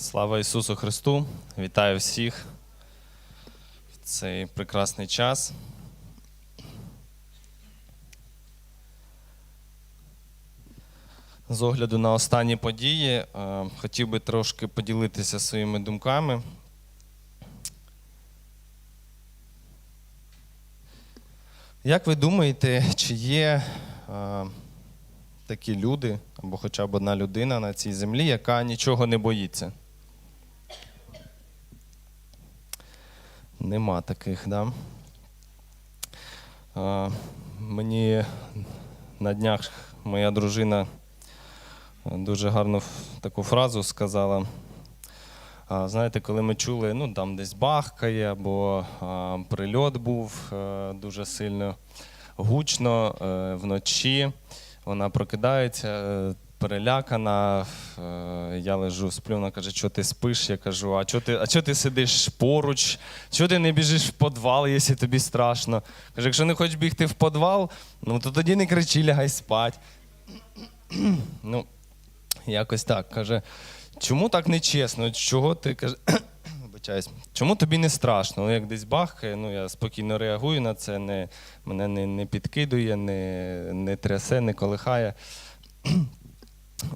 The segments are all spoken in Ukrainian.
Слава Ісусу Христу! Вітаю всіх в цей прекрасний час. З огляду на останні події е, хотів би трошки поділитися своїми думками. Як ви думаєте, чи є е, такі люди, або хоча б одна людина на цій землі, яка нічого не боїться? Нема таких, да? А, мені на днях моя дружина дуже гарну таку фразу сказала. А, знаєте, коли ми чули, ну там десь бахкає, або а, прильот був е, дуже сильно гучно е, вночі. Вона прокидається, е, перелякана. е, Я лежу, сплю, вона каже, що ти спиш? Я кажу, а чого ти, а чого ти сидиш поруч? Чого ти не біжиш в підвал, якщо тобі страшно? Каже, якщо не хочеш бігти в підвал, ну то тоді не кричи, лягай спать. ну, якось так. Каже, чому так нечесно? Чого ти каже, чому тобі не страшно? Ну, як десь бахкає, ну я спокійно реагую на це, не, мене не, не підкидує, не, не трясе, не колихає.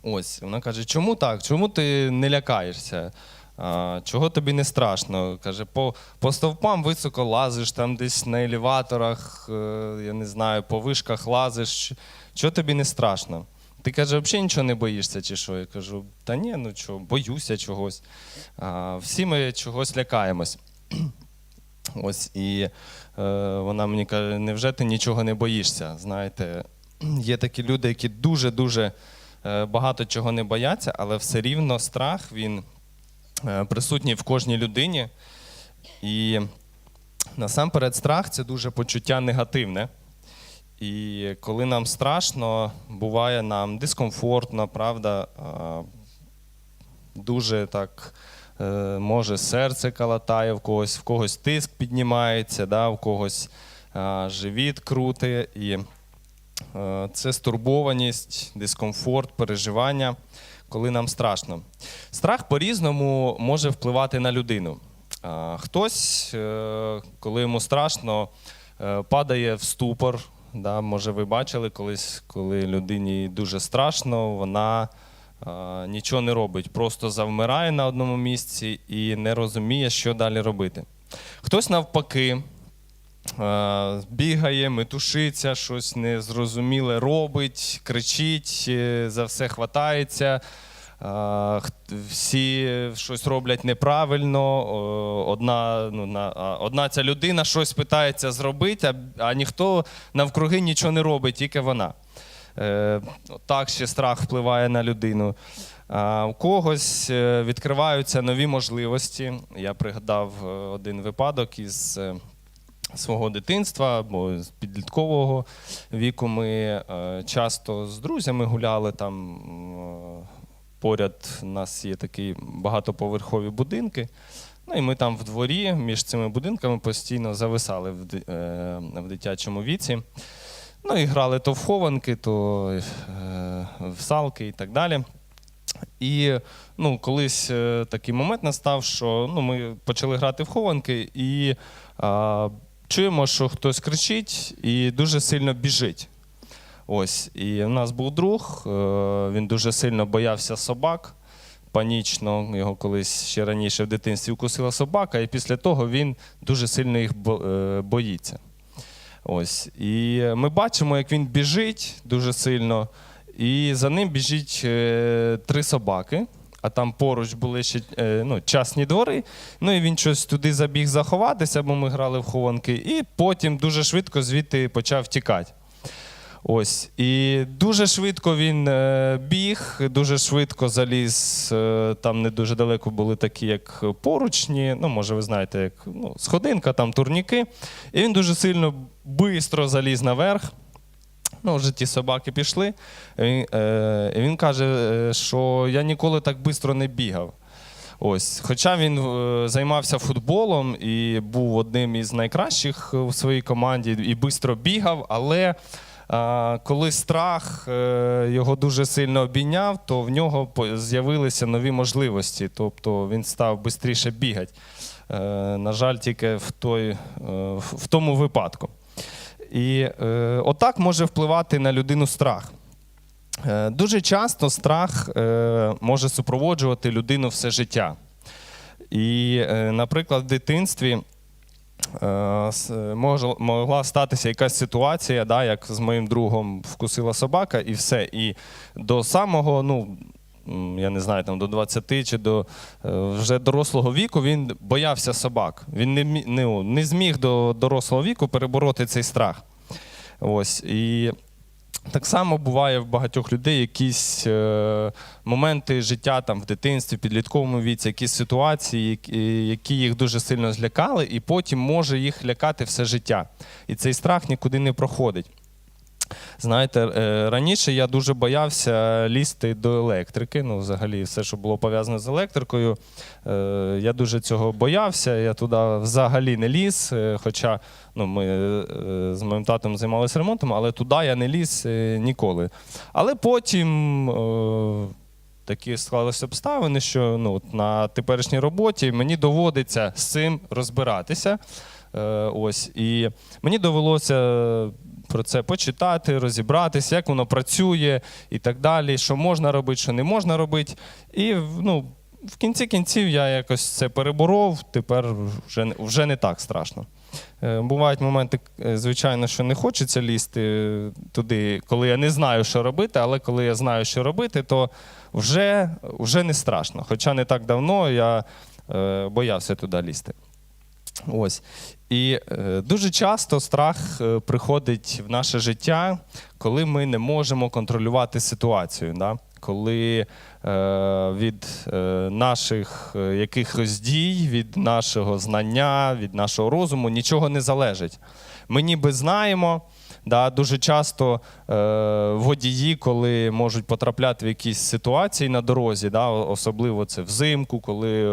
Ось, вона каже, чому так? Чому ти не лякаєшся? А, чого тобі не страшно? Каже, по, по стовпам високо лазиш, там десь на елеваторах, е, я не знаю, по вишках лазиш. Чого тобі не страшно? Ти каже, взагалі нічого не боїшся, чи що? Я кажу, та ні, ну чого, боюся чогось. А, всі ми чогось лякаємось. Ось і е, вона мені каже: невже ти нічого не боїшся? Знаєте, є такі люди, які дуже-дуже багато чого не бояться, але все рівно страх він е, присутній в кожній людині. І насамперед страх це дуже почуття негативне. І коли нам страшно, буває нам дискомфортно, правда, дуже так е, може серце калатає в когось, в когось тиск піднімається, да, в когось а, живіт крути. Е, це стурбованість, дискомфорт, переживання, коли нам страшно. Страх по-різному може впливати на людину. Хтось, е, коли йому страшно, е, падає в ступор. Да, може, ви бачили колись, коли людині дуже страшно, вона а, нічого не робить, просто завмирає на одному місці і не розуміє, що далі робити. Хтось навпаки бігає, метушиться, щось незрозуміле робить, кричить, е, за все хватається. Всі щось роблять неправильно. Одна, ну, на, одна ця людина щось питається зробити, а, а ніхто навкруги нічого не робить, тільки вона. Е, так ще страх впливає на людину. У когось е, відкриваються нові можливості. Я пригадав е, один випадок із е, свого дитинства або з підліткового віку. Ми е, часто з друзями гуляли там. е, Поряд у нас є такі багатоповерхові будинки. Ну і ми там в дворі між цими будинками постійно зависали в, е, дитячому віці. Ну і грали то в хованки, то в салки і так далі. І ну, колись такий момент настав, що ну, ми почали грати в хованки і а, чуємо, що хтось кричить і дуже сильно біжить. Ось, і в нас був друг, е, він дуже сильно боявся собак. Панічно його колись ще раніше в дитинстві укусила собака, і після того він дуже сильно їх е, боїться. Ось. І ми бачимо, як він біжить дуже сильно, і за ним біжить е, три собаки. А там поруч були ще е, ну, частні двори. Ну і він щось туди забіг заховатися, бо ми грали в хованки, і потім дуже швидко звідти почав тікати. Ось. І дуже швидко він е, біг, дуже швидко заліз. е, Там не дуже далеко були такі, як поручні. Ну, може, ви знаєте, як ну, сходинка, там турніки. І він дуже сильно швидко заліз наверх. Ну, вже ті собаки пішли. Він, е, він каже, е, що я ніколи так швидко не бігав. Ось. Хоча він е, займався футболом і був одним із найкращих у своїй команді, і швидко бігав, але А, коли страх е, його дуже сильно обійняв, то в нього з'явилися нові можливості. Тобто він став швидше бігати. Е, на жаль, тільки в, той, е, в тому випадку. І е, отак може впливати на людину страх. Е, Дуже часто страх е, може супроводжувати людину все життя. І, е, наприклад, в дитинстві е, мож- могла статися якась ситуація, да, як з моїм другом вкусила собака, і все. І до самого, ну, я не знаю, там до 20 чи до е, вже дорослого віку він боявся собак. Він не, не, не зміг до дорослого віку перебороти цей страх. Ось. І так само буває в багатьох людей якісь е, моменти життя там в дитинстві, в підлітковому віці, якісь ситуації, які, які їх дуже сильно злякали, і потім може їх лякати все життя. І цей страх нікуди не проходить. Знаєте, е, раніше я дуже боявся лізти до електрики. Ну, взагалі, все, що було пов'язане з електрикою. е, Я дуже цього боявся. Я туди взагалі не ліз. е, Хоча ну, ми з моїм татом займалися ремонтом, але туди я не ліз ніколи. Але потім. Такі склалися обставини, що ну, на теперішній роботі мені доводиться з цим розбиратися. Е, ось, і мені довелося про це почитати, розібратися, як воно працює і так далі, що можна робити, що не можна робити. І ну, в кінці кінців я якось це переборов, тепер вже, вже не так страшно. Е, Бувають моменти, е, звичайно, що не хочеться лізти туди, коли я не знаю, що робити, але коли я знаю, що робити, то вже, вже не страшно. Хоча не так давно я е, боявся туди лізти. Ось. І е, дуже часто страх е, приходить в наше життя, коли ми не можемо контролювати ситуацію. Да? Коли е, від наших якихось дій, від нашого знання, від нашого розуму нічого не залежить. Ми ніби знаємо. Да, дуже часто водії, коли можуть потрапляти в якісь ситуації на дорозі, да, особливо це взимку, коли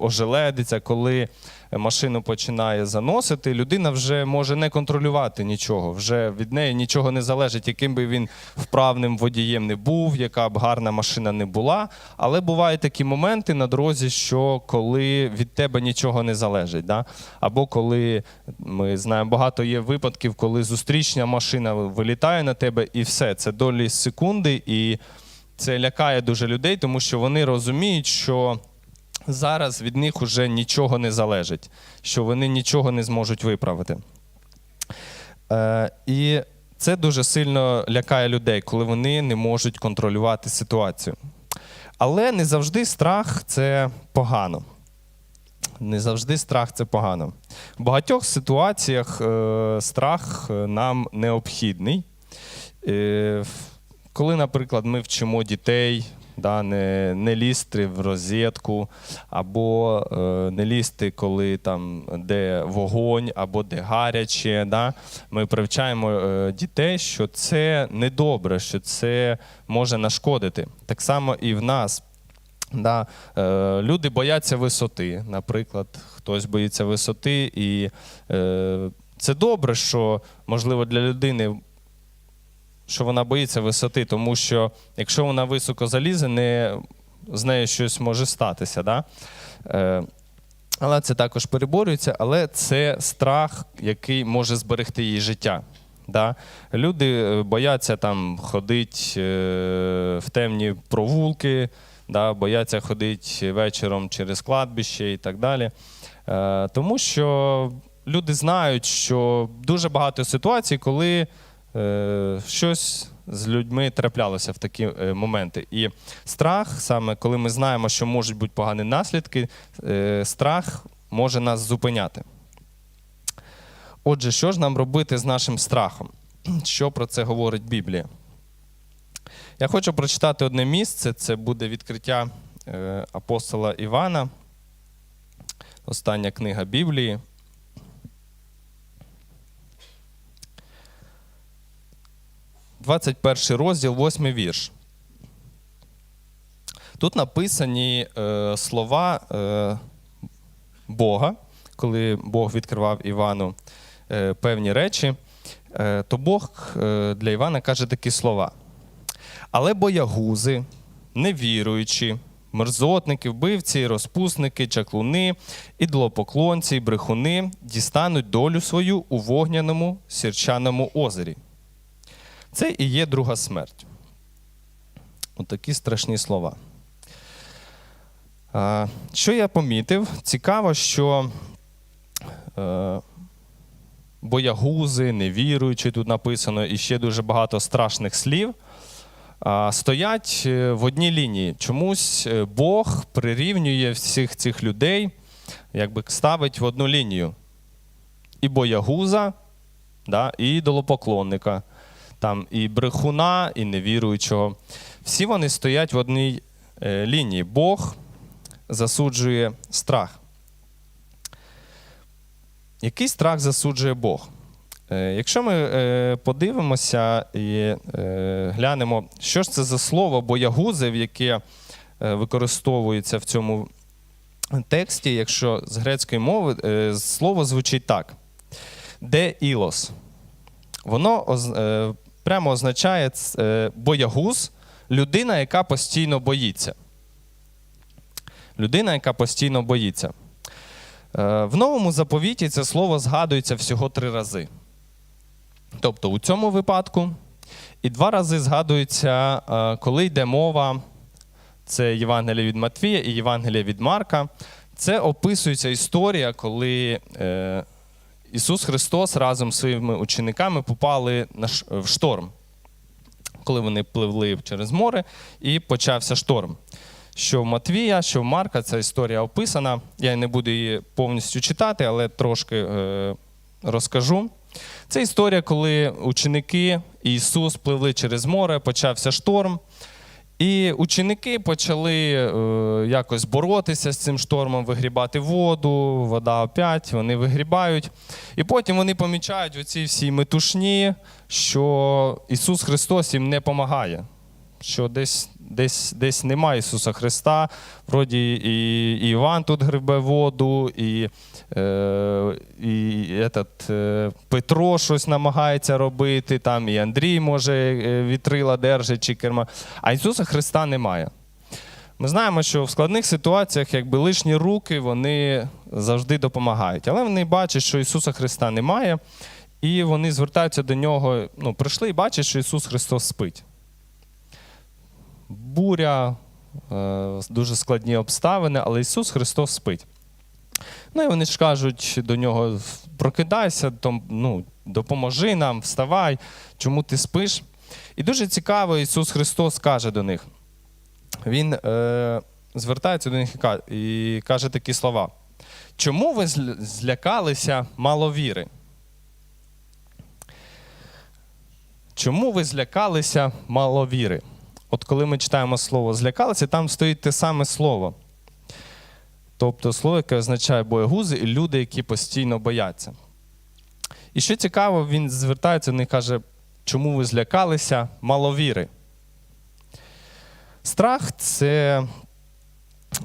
ожеледиться, коли машину починає заносити, людина вже може не контролювати нічого. Вже від неї нічого не залежить, яким би він вправним водієм не був, яка б гарна машина не була. Але бувають такі моменти на дорозі, що коли від тебе нічого не залежить. Да? Або коли ми знаємо, багато є випадків, коли зустрічна машина вилітає на тебе, і все, це долі секунди, і це лякає дуже людей, тому що вони розуміють, що зараз від них уже нічого не залежить, що вони нічого не зможуть виправити. Е, і це дуже сильно лякає людей, коли вони не можуть контролювати ситуацію. Але не завжди страх це погано. Не завжди страх це погано. В багатьох ситуаціях е, страх нам необхідний. Е, коли, наприклад, ми вчимо дітей да, не, не лізти в розетку, або е, не лізти, коли там де вогонь, або де гаряче. Да, ми привчаємо е, дітей, що це недобре, що це може нашкодити. Так само і в нас. Да, е, люди бояться висоти. Наприклад, хтось боїться висоти, і е, це добре, що можливо для людини, що вона боїться висоти, тому що якщо вона високо залізе, не, з нею щось може статися. Да? Е, але це також переборюється, але це страх, який може зберегти її життя. Да? Люди е, бояться там ходити е, в темні провулки, да? бояться ходити вечором через кладбище і так далі. Е, тому що люди знають, що дуже багато ситуацій, коли щось з людьми траплялося в такі е, моменти. І страх, саме коли ми знаємо, що можуть бути погані наслідки, е, страх може нас зупиняти. Отже, що ж нам робити з нашим страхом? Що про це говорить Біблія? Я хочу прочитати одне місце. Це буде відкриття е, апостола Івана, остання книга Біблії. Двадцять перший розділ, восьмий вірш. Тут написані е, слова е, Бога, коли Бог відкривав Івану е, певні речі. е, то Бог е, для Івана каже такі слова. Але боягузи, невіруючі, мерзотники, вбивці, розпусники, чаклуни, ідлопоклонці, брехуни дістануть долю свою у вогняному сірчаному озері. Це і є друга смерть. Отакі страшні слова. Що я помітив? Цікаво, що е, боягузи, невіруючі, тут написано, і ще дуже багато страшних слів. Стоять е, в одній лінії. Чомусь е, Бог прирівнює всіх цих людей, якби ставить в одну лінію. І боягуза, да, і ідолопоклонника, там, і брехуна, і невіруючого. Всі вони стоять в одній е, лінії. Бог засуджує страх. Який страх засуджує Бог? Е, Якщо ми е, подивимося і глянемо, що ж це за слово боягузив, яке використовується в цьому тексті, якщо з грецької мови слово звучить так: де ілос. Воно прямо означає е, боягуз, людина, яка постійно боїться. Людина, яка постійно боїться. Е, В новому заповіті це слово згадується всього три рази. Тобто у цьому випадку і два рази згадується, е, коли йде мова, це Євангелія від Матвія і Євангелія від Марка. Це описується історія, коли Ісус Христос разом з своїми учениками попали в шторм, коли вони пливли через море, і почався шторм. Що в Матвія, що в Марка ця історія описана. Я не буду її повністю читати, але трошки е, розкажу. Це історія, коли ученики і Ісус пливли через море, почався шторм. І ученики почали е, якось боротися з цим штормом, вигрібати воду, вода опять, вони вигрібають. І потім вони помічають оці всі метушні, що Ісус Христос їм не допомагає. Що десь, десь, десь немає Ісуса Христа. Вроді і, і Іван тут грибе воду, і, е, і этот, е, Петро щось намагається робити, там, і Андрій, може, е, вітрила держить чи керма. А Ісуса Христа немає. Ми знаємо, що в складних ситуаціях якби лишні руки вони завжди допомагають. Але вони бачать, що Ісуса Христа немає, і вони звертаються до нього. Ну, прийшли і бачать, що Ісус Христос спить. Буря, е, дуже складні обставини, але Ісус Христос спить. Ну і вони ж кажуть до нього: прокидайся, ну, допоможи нам, вставай, чому ти спиш? І дуже цікаво, Ісус Христос каже до них. Він е, звертається до них і каже такі слова: Чому ви злякалися маловіри? Чому ви злякалися маловіри? От коли ми читаємо слово злякалися, там стоїть те саме слово. Тобто слово, яке означає боягузи, і люди, які постійно бояться. І що цікаво, він звертається до них і каже, чому ви злякалися маловіри? Страх це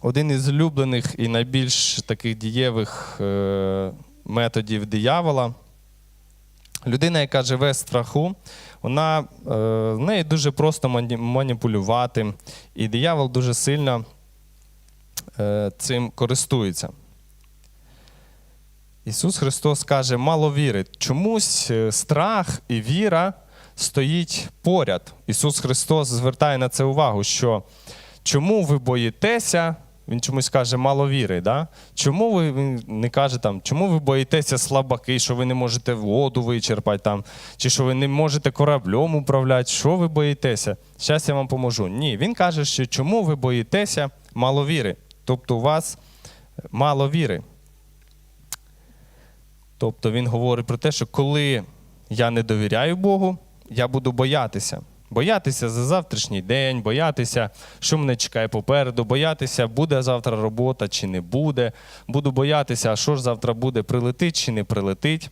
один із улюблених і найбільш таких дієвих е, методів диявола. Людина, яка живе страху, вона, е, в неї дуже просто маніпулювати, і диявол дуже сильно е, цим користується. Ісус Христос каже, мало віри. Чомусь е, страх і віра стоїть поряд. Ісус Христос звертає на це увагу, що чому ви боїтеся, Він чомусь каже мало віри. Да? Чому ви він не каже там, чому ви боїтеся слабаки, що ви не можете воду вичерпати, там, чи що ви не можете кораблем управляти? Що ви боїтеся? Зараз я вам поможу. Ні, він каже, що чому ви боїтеся мало віри? Тобто у вас мало віри. Тобто він говорить про те, що коли я не довіряю Богу, я буду боятися. Боятися за завтрашній день, боятися, що мене чекає попереду, боятися, буде завтра робота чи не буде. Буду боятися, а що ж завтра буде, прилетить чи не прилетить.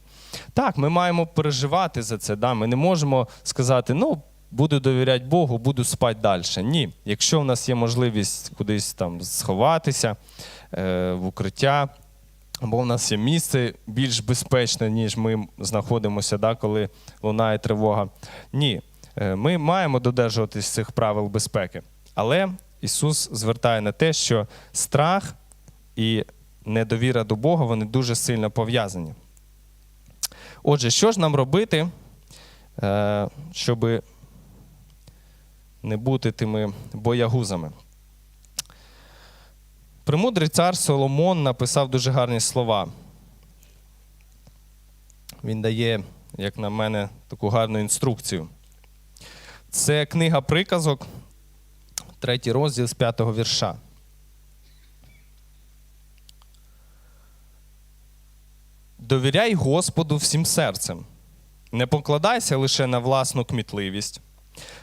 Так, ми маємо переживати за це. Да? Ми не можемо сказати, ну, буду довіряти Богу, буду спати далі. Ні. Якщо в нас є можливість кудись там сховатися е, в укриття, або в нас є місце більш безпечне, ніж ми знаходимося, да, коли лунає тривога. Ні, ми маємо додержуватись цих правил безпеки. Але Ісус звертає на те, що страх і недовіра до Бога вони дуже сильно пов'язані. Отже, що ж нам робити, е, щоб не бути тими боягузами? Премудрий цар Соломон написав дуже гарні слова. Він дає, як на мене, таку гарну інструкцію. Це книга приказок, третій розділ з п'ятого вірша. Довіряй Господу всім серцем. Не покладайся лише на власну кмітливість.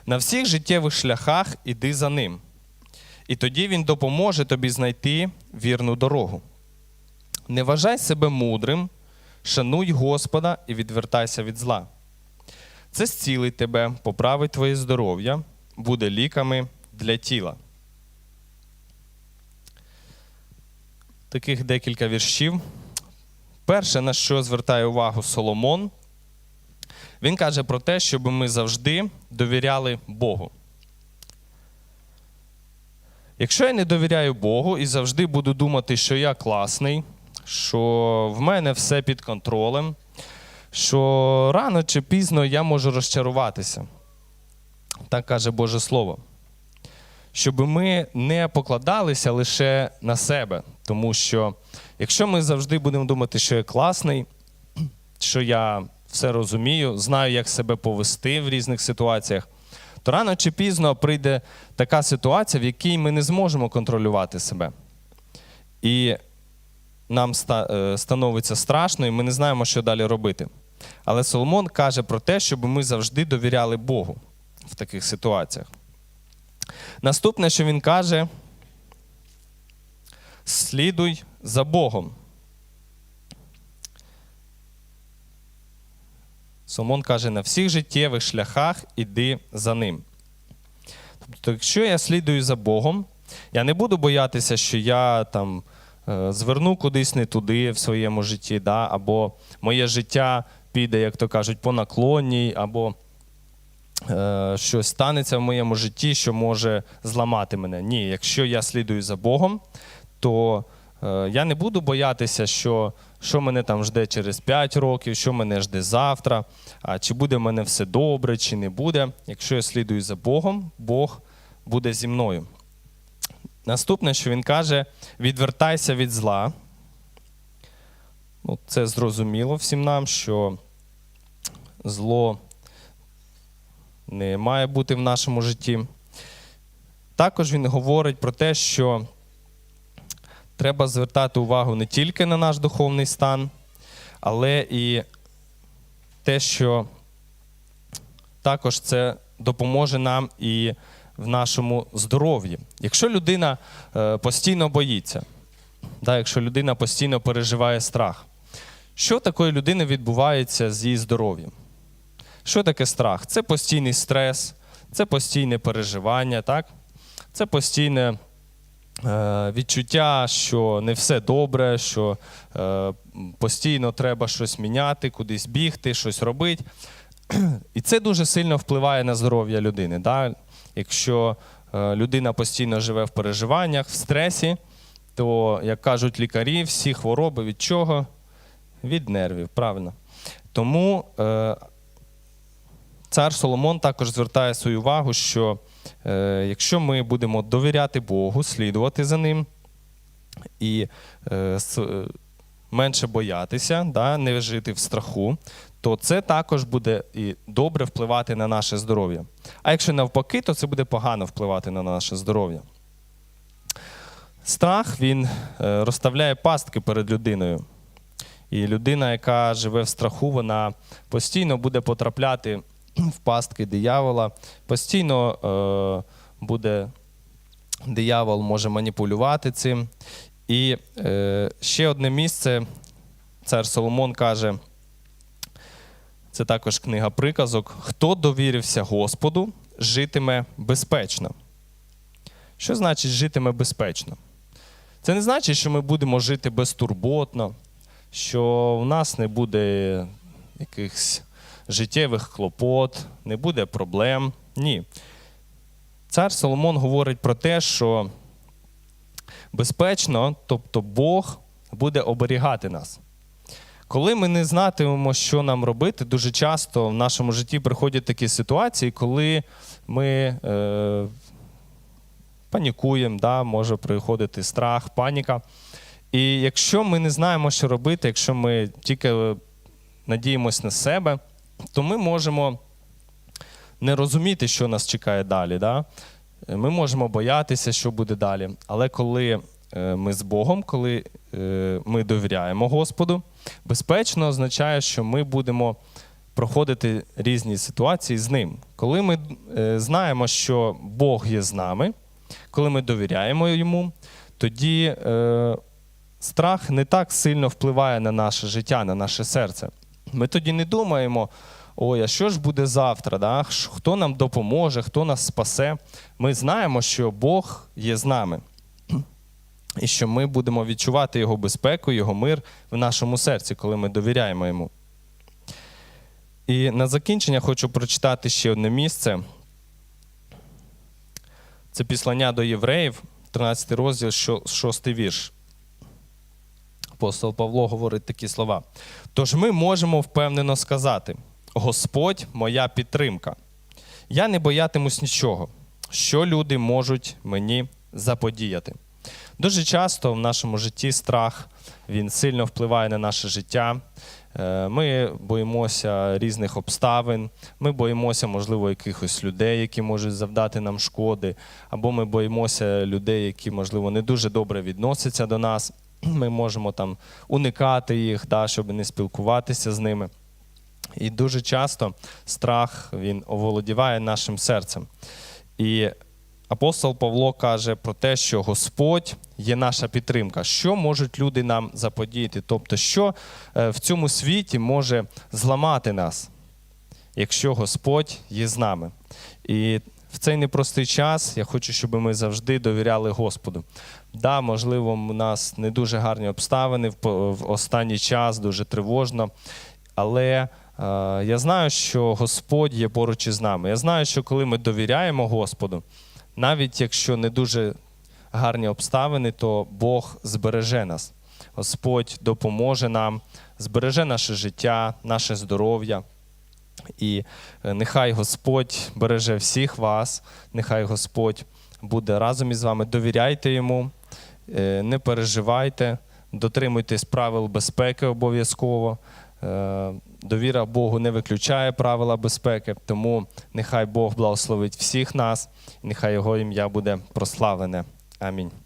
На всіх життєвих шляхах іди за ним. І тоді він допоможе тобі знайти вірну дорогу. Не вважай себе мудрим, шануй Господа і відвертайся від зла. Це зцілить тебе, поправить твоє здоров'я, буде ліками для тіла. Таких декілька віршів. Перше, на що звертає увагу Соломон, він каже про те, щоб ми завжди довіряли Богу. Якщо я не довіряю Богу і завжди буду думати, що я класний, що в мене все під контролем, що рано чи пізно я можу розчаруватися. Так каже Боже Слово. Щоб ми не покладалися лише на себе. Тому що якщо ми завжди будемо думати, що я класний, що я все розумію, знаю, як себе повести в різних ситуаціях, то рано чи пізно прийде така ситуація, в якій ми не зможемо контролювати себе. І нам е, становиться страшно, і ми не знаємо, що далі робити. Але Соломон каже про те, щоб ми завжди довіряли Богу в таких ситуаціях. Наступне, що він каже, слідуй за Богом. Соломон каже, на всіх життєвих шляхах іди за ним. Тобто, якщо я слідую за Богом, я не буду боятися, що я там е, зверну кудись не туди в своєму житті, да, або моє життя піде, як то кажуть, по наклонній, або е, щось станеться в моєму житті, що може зламати мене. Ні, якщо я слідую за Богом, то е, я не буду боятися, що, що мене там жде через 5 років, що мене жде завтра, а чи буде в мене все добре, чи не буде. Якщо я слідую за Богом, Бог буде зі мною. Наступне, що він каже: відвертайся від зла. Ну, це зрозуміло всім нам, що зло не має бути в нашому житті. Також він говорить про те, що треба звертати увагу не тільки на наш духовний стан, але і те, що також це допоможе нам і в нашому здоров'ї. Якщо людина е, постійно боїться, да, якщо людина постійно переживає страх, що такої людини відбувається з її здоров'ям? Що таке страх? Це постійний стрес, це постійне переживання, так? це постійне е, відчуття, що не все добре, що е, постійно треба щось міняти, кудись бігти, щось робити. І це дуже сильно впливає на здоров'я людини. Да? Якщо е, людина постійно живе в переживаннях, в стресі, то, як кажуть лікарі, всі хвороби від чого? Від нервів, правильно. Тому цар Соломон також звертає свою увагу, що е, якщо ми будемо довіряти Богу, слідувати за ним і е, е, менше боятися, да, не жити в страху, то це також буде і добре впливати на наше здоров'я. А якщо навпаки, то це буде погано впливати на наше здоров'я. Страх він е, розставляє пастки перед людиною. І людина, яка живе в страху, вона постійно буде потрапляти в пастки диявола, постійно е, буде диявол може маніпулювати цим. І е, ще одне місце, цар Соломон каже, це також книга приказок: хто довірився Господу, житиме безпечно. Що значить житиме безпечно? Це не значить, що ми будемо жити безтурботно, що в нас не буде якихось життєвих клопот, не буде проблем. Ні. Цар Соломон говорить про те, що безпечно, тобто Бог буде оберігати нас. Коли ми не знатимемо, що нам робити, дуже часто в нашому житті приходять такі ситуації, коли ми е, панікуємо, да, може приходити страх, паніка. І якщо ми не знаємо, що робити, якщо ми тільки надіємось на себе, то ми можемо не розуміти, що нас чекає далі. Да? Ми можемо боятися, що буде далі. Але коли е, ми з Богом, коли е, ми довіряємо Господу, безпечно означає, що ми будемо проходити різні ситуації з ним. Коли ми е, знаємо, що Бог є з нами, коли ми довіряємо йому, тоді страх не так сильно впливає на наше життя, на наше серце. Ми тоді не думаємо, ой, а що ж буде завтра? Да? Хто нам допоможе, хто нас спасе? Ми знаємо, що Бог є з нами. І що ми будемо відчувати Його безпеку, Його мир в нашому серці, коли ми довіряємо йому. І на закінчення хочу прочитати ще одне місце. Це післання до євреїв, 13 розділ, 6 вірш. Апостол Павло говорить такі слова. Тож ми можемо впевнено сказати: Господь моя підтримка. Я не боятимусь нічого, що люди можуть мені заподіяти. Дуже часто в нашому житті страх він сильно впливає на наше життя. Е, Ми боїмося різних обставин, ми боїмося, можливо, якихось людей, які можуть завдати нам шкоди, або ми боїмося людей, які, можливо, не дуже добре відносяться до нас. Ми можемо там уникати їх, да, щоб не спілкуватися з ними. І дуже часто страх він оволодіває нашим серцем. І апостол Павло каже про те, що Господь є наша підтримка. Що можуть люди нам заподіяти? Тобто, що е, в цьому світі може зламати нас, якщо Господь є з нами. І в цей непростий час я хочу, щоб ми завжди довіряли Господу. Да, можливо, у нас не дуже гарні обставини в, останній час, дуже тривожно. Але е, я знаю, що Господь є поруч із нами. Я знаю, що коли ми довіряємо Господу, навіть якщо не дуже гарні обставини, то Бог збереже нас. Господь допоможе нам, збереже наше життя, наше здоров'я. І е, нехай Господь береже всіх вас, нехай Господь буде разом із вами. Довіряйте йому, е, не переживайте, дотримуйтесь правил безпеки обов'язково. Е, Довіра Богу не виключає правила безпеки, тому нехай Бог благословить всіх нас, нехай Його ім'я буде прославлене. Амінь.